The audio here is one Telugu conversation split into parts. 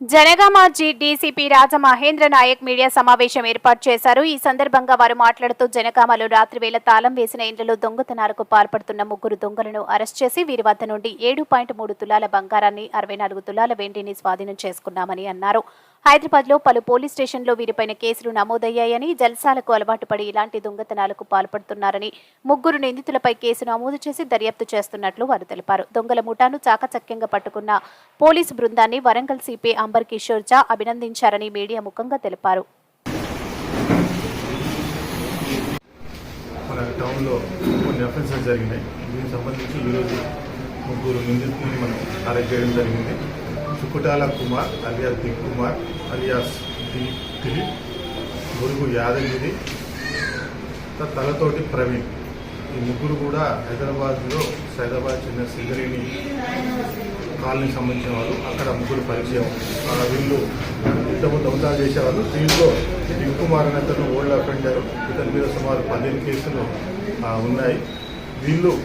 జనగామ డీసీపీ రాజ మహేంద్ర నాయక్ మీడియా సమావేశం ఏర్పాటు చేశారు. ఈ సందర్భంగా వారు మాట్లాడుతూ జనగామలో రాత్రివేళ తాళం వేసిన ఇండ్లలో దొంగతనాలకు పాల్పడుతున్న ముగ్గురు దొంగలను అరెస్ట్ చేసి వీరి వద్ద నుండి ఏడు పాయింట్ మూడు తులాల బంగారాన్ని అరవై నాలుగు తులాల వెండిని స్వాధీనం చేసుకున్నామని అన్నారు. హైదరాబాద్లో పలు పోలీస్ స్టేషన్లో వీరిపైన కేసులు నమోదయ్యాయని జల్సాలకు అలవాటు పడి ఇలాంటి దొంగతనాలకు పాల్పడుతున్నారని ముగ్గురు నిందితులపై కేసు నమోదు చేసి దర్యాప్తు చేస్తున్నట్లు వారు తెలిపారు. దొంగల ముఠాను చాకచక్యంగా పట్టుకున్న పోలీసు బృందాన్ని వరంగల్ సిపి అంబర్ కిషోర్ జా అభినందించారని మీడియా ముఖంగా తెలిపారు. మన టౌన్లో కొన్ని అఫెన్సెస్ జరిగినాయి. దీనికి సంబంధించి ఈరోజు ముగ్గురు నిందితుల్ని మనం అరెస్ట్ చేయడం జరిగింది. చుకుటాల కుమార్ అలియాస్ దిక్ కుమార్ అలియాస్ దిలీప్ గురుగు యాదగిరి త- తలతోటి ప్రవీణ్. ఈ ముగ్గురు కూడా హైదరాబాద్లో సైదాబాద్ చిన్న సింగరేణి కాలనీకి సంబంధించిన వాళ్ళు అక్కడ ముగ్గురు పరిచయం. ఆ, వీళ్ళు ఇంతకుముందు దొంగతనాలు చేసేవాళ్ళు. దీంట్లో దిక్ కుమార్ అనే అతను ఓల్డ్ అఫెండర్. ఇతని మీద సుమారు పదిహేను కేసులు ఉన్నాయి. వీళ్ళు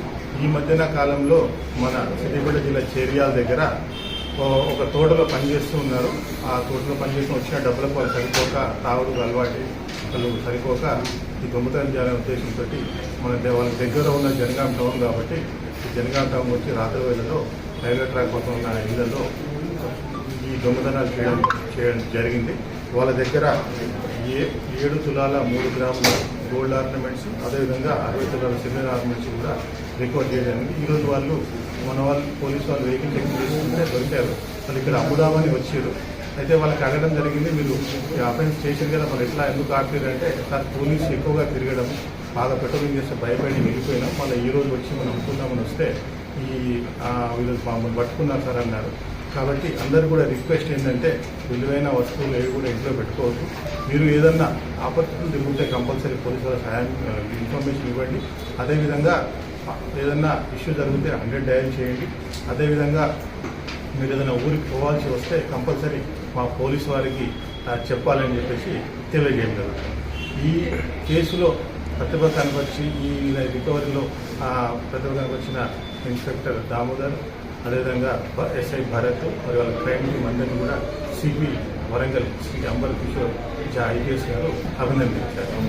ఈ మధ్యన కాలంలో మన సిద్దిపేట జిల్లా చేరియాల దగ్గర ఒక తోటలో పనిచేస్తూ ఉన్నారు. ఆ తోటలో పనిచేస్తూ వచ్చిన డబ్బులకు వాళ్ళు సరిపోక తాగుడు అలవాటు వాళ్ళు సరిపోక ఈ దొంగతనం చేయాలనే ఉద్దేశంతో మన దే- వాళ్ళ దగ్గర ఉన్న జనగాం టౌన్ కాబట్టి ఈ జనగాం టౌన్ వచ్చి రాత్రి వేళలో రైల్వే ట్రాక్ పక్కన ఉన్న ఇళ్ళలో ఈ దొంగతనాలు చేయడం చేయడం జరిగింది. వాళ్ళ దగ్గర ఏ ఏడు తులాల మూడు గ్రాముల గోల్డ్ ఆర్నమెంట్స్ అదేవిధంగా అరవై తులాల సిల్వర్ ఆర్నమెంట్స్ కూడా రికార్డ్ చేయడానికి ఈరోజు వాళ్ళు మన వాళ్ళు పోలీసు వాళ్ళు వెహికల్ చెక్ చేసుకుంటే దొరికారు. వాళ్ళు ఇక్కడ అమ్ముదామని వచ్చారు. అయితే వాళ్ళకి అడగడం జరిగింది మీరు అఫెన్స్ చేశారు కదా మరి ఎట్లా ఎందుకు ఆపారు? అంటే సార్ పోలీసు ఎక్కువగా తిరగడం బాగా పెట్రోలింగ్ చేస్తే భయపడి వెళ్ళిపోయినాం. మళ్ళీ ఈ రోజు వచ్చి మనం అమ్ముకుందామని వస్తే ఈ వీళ్ళు మమ్మల్ని పట్టుకున్నారు సార్ అన్నారు. కాబట్టి అందరు కూడా రిక్వెస్ట్ ఏంటంటే విలువైన వస్తువులు ఏవి కూడా ఇంట్లో పెట్టుకోవద్దు. మీరు ఏదన్నా ఆపత్తులు తిరుగుతే కంపల్సరీ పోలీసుల వాళ్ళ సహాయం ఇన్ఫర్మేషన్ ఇవ్వండి. అదేవిధంగా ఏదన్నా ఇష్యూ జరిగితే హండ్రెడ్ డయల్ చేయండి. అదేవిధంగా మీరు ఏదైనా ఊరికి పోవాల్సి వస్తే కంపల్సరీ మా పోలీసు వారికి చెప్పాలని చెప్పేసి తెలియజేయడం జరుగుతుంది. ఈ కేసులో ప్రతిభ కనపరిచి ఈ రికవరీలో ప్రతిభ కనపరిచిన ఇన్స్పెక్టర్ దామోదర్ అదేవిధంగా ఎస్ఐ భరత్ మరి వాళ్ళ క్రైమ్ టీమ్ అందరినీ కూడా సిపి వరంగల్ శ్రీ అంబర్ కిషోర్ జా ఐపీఎస్ గారు అభినందించారు.